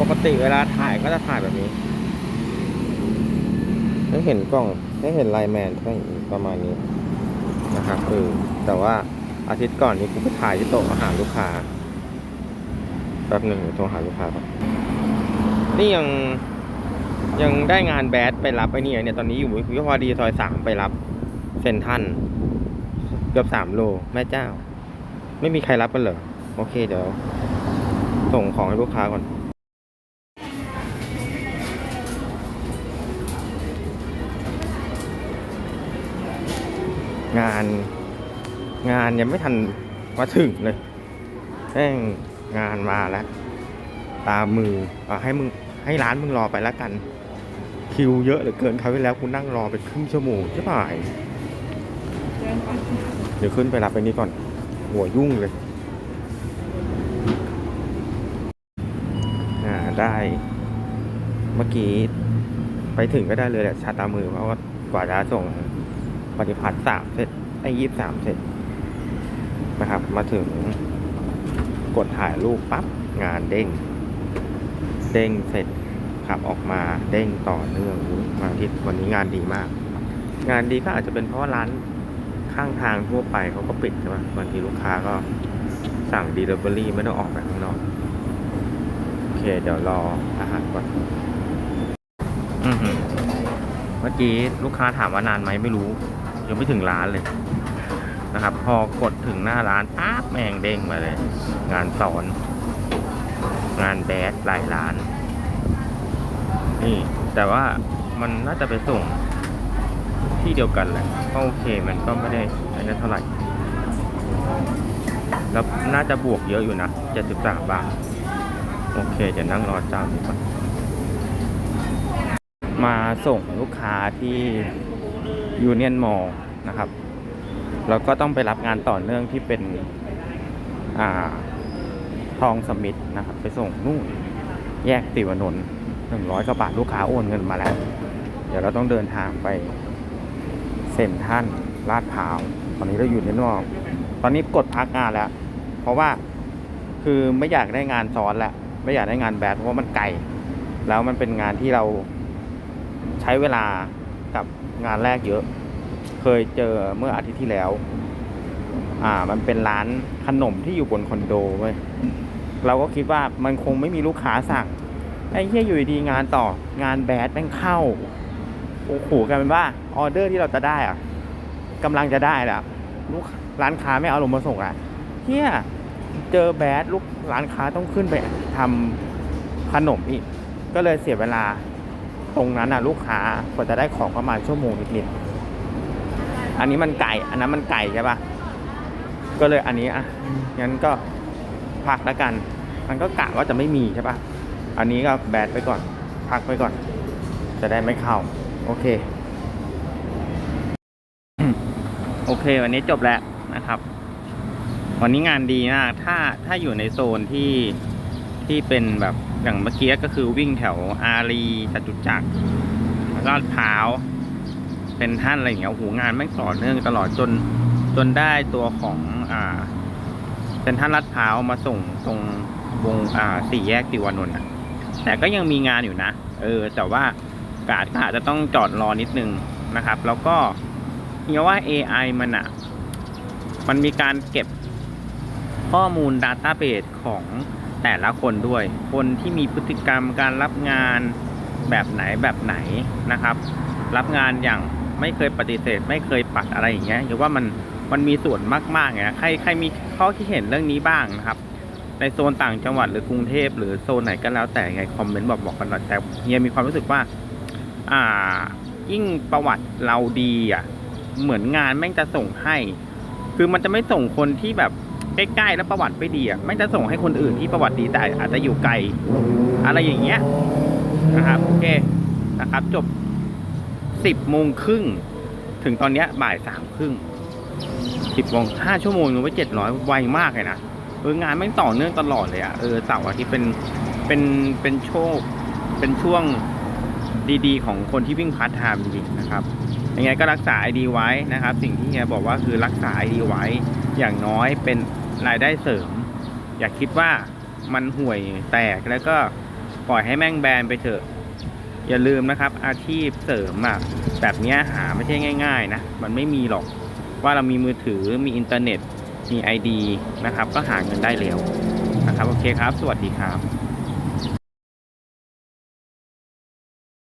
ปกติเวลาถ่ายก็จะถ่ายแบบนี้ให้เห็นกล้องให้เห็นไลแมนใช่ประมาณนี้นะครับเออแต่ว่าอาทิตย์ก่อนนี้กูไปถ่ายที่โต๊ะอาหารลูกค้าแป๊บหนึ่งโทรหาลูกค้าครับนี่ยังยังได้งานแบดไปรับไอ้นี่เนี่ยตอนนี้อยู่วิภาวดีซอยสามไปรับเซนทันเกือบสามโลแม่เจ้า ไม่มีใครรับกันเหรอโอเคเดี๋ยวส่งของให้ลูกค้าก่อน งาน งานยังไม่ทันมาถึงเลยแม่งงานมาแล้ว ตามมืออให้มึงให้ร้านมึงรอไปแล้วกัน คิวเยอะเหลือเกินคราวที่แล้วกูนั่งรอไปครึ่งชั่วโมงใช่ไหมเดี๋ยวขึ้นไปรับไปนี้ก่อน หัวยุ่งเลยอ่าได้เมื่อกี้ไปถึงก็ได้เลยแหละชาตามือเพราะว่ากว่าจะส่ง ปฏิพัฒน์สามเสร็จไอ้ยี่สามเสร็จนะครับ มาถึงกดถ่ายรูปปั๊บงานเด้ง เด้งเสร็จขับออกมาเด้งต่อเนื่องวันอาทิตวันนี้งานดีมาก งานดีก็อาจจะเป็นเพราะว่าร้านข้างทางทั่วไปเขาก็ปิดใช่ไหมบางทีลูกค้าก็สั่ง Delivery ไม่ต้องออกไปข้างนอก โอเค เดี๋ยวรออาหารก่อนอือเมื่อกี้ลูกค้าถามว่านานไหมไม่รู้ ยังไม่ถึงร้านเลยนะครับ พอกดถึงหน้าร้านปั๊บแมงเด้งมาเลย งานสอน งานแบดหลายร้าน นี่ แต่ว่ามันน่าจะไปส่งที่เดียวกันแหละก็โอเคมันก็ไม่ได้อันนั้นเท่าไหร่ แล้วน่าจะบวกเยอะอยู่นะ73บาท โอเคเดี๋ยวนั่งรอเจ้านี้ก่อนมาส่งลูกค้าที่ ยูเนียนมอลนะครับ แล้วก็ต้องไปรับงานต่อเนื่องที่เป็นอ่าทองสมิธนะครับ ไปส่งนู่นแยกติวานนท์หนึ่งร้อยกว่าบาทลูกค้าโอนเงินมาแล้ว เดี๋ยวเราต้องเดินทางไปเซ็นทรันลาดพร้าวตอนนี้เราอยู่ในนอกตอนนี้กดพักงานแล้ว เพราะว่าคือไม่อยากได้งานซ้อนแล้วไม่อยากได้งานแบดเพราะว่ามันไกลแล้วมันเป็นงานที่เราใช้เวลากับ งานแรกเยอะ เคยเจอเมื่ออาทิตย์ที่แล้ว อ่า มันเป็นร้านขนมที่อยู่บนคอนโดเว้ยเราก็คิดว่ามันคงไม่มีลูกค้าสั่งไอ้เหี้ยอยู่ดีๆงานต่องานแบดแม่งเข้าโอ้โหกลายเป็นว่าออเดอร์ที่เราจะได้อะกำลังจะได้แหละลูกร้านค้าไม่เอาลงมาส่งอะเฮียเจอแบดลูกร้านค้าต้องขึ้นไปทำขนมอีก ก็เลยเสียเวลา ตรงนั้นอะลูกค้ากว่าจะได้ของประมาณชั่วโมงนิดๆอันนี้มันไก่ อันนั้นมันไก่ใช่ปะก็เลยอันนี้อะงั้นก็พักแล้วกัน มันก็กะว่าจะไม่มีใช่ปะอันนี้ก็แบดไปก่อน พักไปก่อน จะได้ไม่เข้า โอเค โอเค วันนี้จบแล้วนะครับ วันนี้งานดีมาก ถ้าถ้าอยู่ในโซนที่ ที่เป็นแบบอย่างเมื่อกี้ก็คือวิ่งแถวอารีจตุจักรลาดพร้าวเป็นท่านอะไรอย่างเงี้ยโอ้โหงานไม่งต่อเนื่องตลอดจนจนได้ตัวของอ่าเป็นท่านลาดพร้าวมาส่งตรงวงอ่าสี่แยกติวานนท์อะแต่ก็ยังมีงานอยู่นะ เออ แต่ว่ากาดก็อาจจะต้องจอดรอนิดนึงนะครับ แล้วก็เฮียว่า AI มันอะมันมีการเก็บข้อมูล Database ของ แต่ละคนด้วย คนที่มีพฤติกรรมการรับงานแบบไหนแบบไหนนะครับ รับงานอย่างไม่เคยปฏิเสธ ไม่เคยปัดอะไรอย่างเงี้ยหรือว่ามันมันมีส่วนมากๆไงใครใครมีข้อคิดเห็นเรื่องนี้บ้างนะครับ ในโซนต่างจังหวัดหรือกรุงเทพหรือโซนไหนก็แล้วแต่ไงคอมเมนต์บอกบอกกันหน่อยแต่เฮียมีความรู้สึกว่า อ่า ยิ่งประวัติเราดีอะเหมือนงานแม่งจะส่งให้ คือมันจะไม่ส่งคนที่แบบ ใกล้ๆแล้วประวัติไม่ดีอะแม่จะส่งให้คนอื่นที่ประวัติดีแต่อาจจะอยู่ไกล อะไรอย่างเงี้ยนะครับโอเคนะครับ จบสิบโมงครึ่งถึงตอนเนี้ยบ่ายสามครึ่งสิบโมงห้าชั่วโมงนึงไวเจ็ดร้อยไวมากเลยนะเอองานแม่ต่อเนื่องตลอดเลยอะเออเสาร์อาทิตย์เป็นเป็นเป็นโชค เป็นช่วงดีๆ ของคนที่วิ่งพาร์ทไทม์จริงๆนะครับยังไงก็รักษา ID ไว้นะครับ สิ่งที่เฮียบอกว่าคือรักษา ID ไว้อย่างน้อยเป็น รายได้เสริม อย่าคิดว่ามันห่วยแตกแล้วก็ปล่อยให้แม่งแบนไปเถอะ อย่าลืมนะครับ อาชีพเสริมอะแบบนี้หาไม่ใช่ง่าย ๆ นะ มันไม่มีหรอกว่าเรามีมือถือมีอินเทอร์เน็ตมีไอดีนะครับ ก็หาเงินได้เร็วนะครับ โอเคครับ สวัสดีครับ